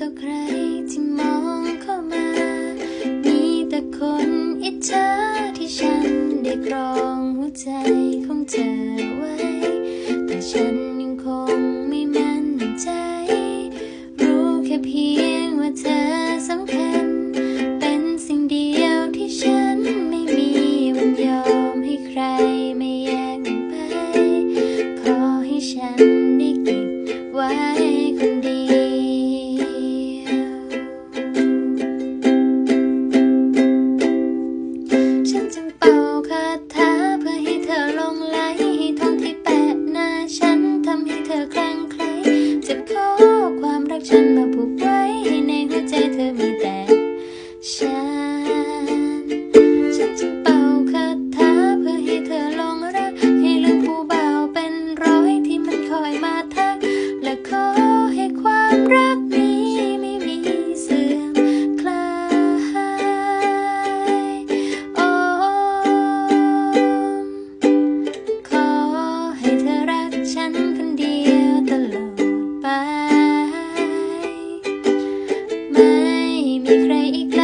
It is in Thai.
ต่อใครที่มองเข้ามา มีแต่คนอิจฉาที่ฉันได้ครองหัวใจของเธอไว้ แต่ฉันยังคงไม่มั่นใจ รู้แค่เพียงว่าเธอสำคัญ เป็นสิ่งเดียวที่ฉันไม่มีวันยอมให้ใครไม่แย่งไป ขอให้ฉันได้เก็บไว้ ให้เธอคลั่งไคล้จะขอความรักฉันมาผูกไว้ มีใครอีกแล้ว